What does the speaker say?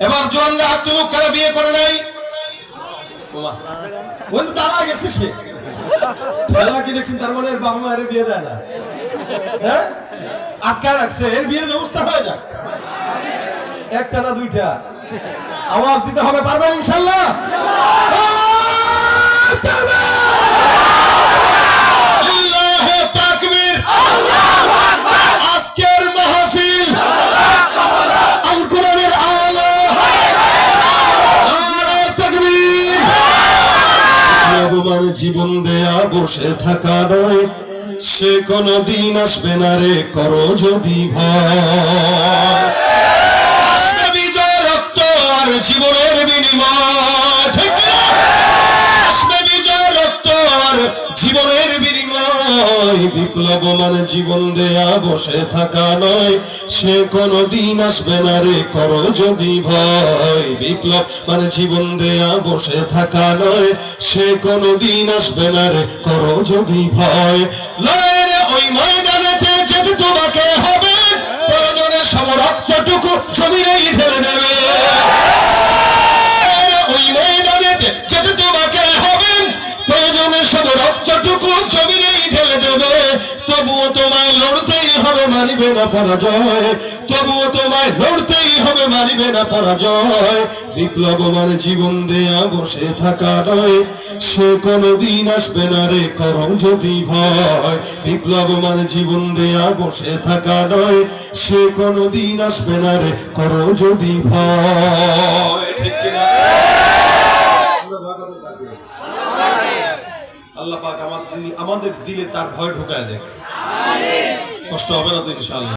এবার জোয়ানরা হাত তুলুক কারা বিয়ে করে নাই? ওই তো তারা গেছে সে। খেলা কি দেখছেন তার মানে বাবা মায়ের বিয়ে দেয় না। হ্যাঁ? আটকা রাখছে এর বিয়ের ব্যবস্থা হয়ে যাক। একটা না দুইটা। আওয়াজ দিতে হবে পারবেন ইনশাল্লাহ? ভগবান জীবন দেয়া বসে থাকা নয়। সে কোনো দিন আসবে না রে, করো যদি জীবনের বিনিময় আসবে বিজয় রক্ত আর জীবনের বিনিময়। বিপ্লব মানে জীবন দেয়া বসে থাকা নয়। সে কোনো দিন আসবে না রে, করো যদি ভয়। বিপ্লব মানে জীবন দেয়া বসে থাকা নয়। সে কোনো দিন আসবে না রে, করো যদি ভয়। লয় রে ওই ময়দানেতে যেতে তোমাকে হবে। প্রয়োজনে সব রক্তটুকু সব রক্তটুকু জমিনেই ঢেলে দেবে। তবুও তোমায় লড়তেই হবে, মানিবে না পরাজয়। তবুও তোমায় লড়তেই হবে, মানিবে না পরাজয়। বিপ্লব জীবন দেয়া বসে থাকা নয়। সে কোনদিন আসবে না রে, করম যদি ভয়। বিপ্লব মানে জীবন দেয়া বসে থাকা নয়। সে কোনদিন আসবে না রে করো যদি ভয়। ঠিক কিনা? আল্লাহ পাক আমাদের দিলে তার ভয় ঢুকায় দেখ। কষ্ট হবে না তো ইনশাআল্লাহ।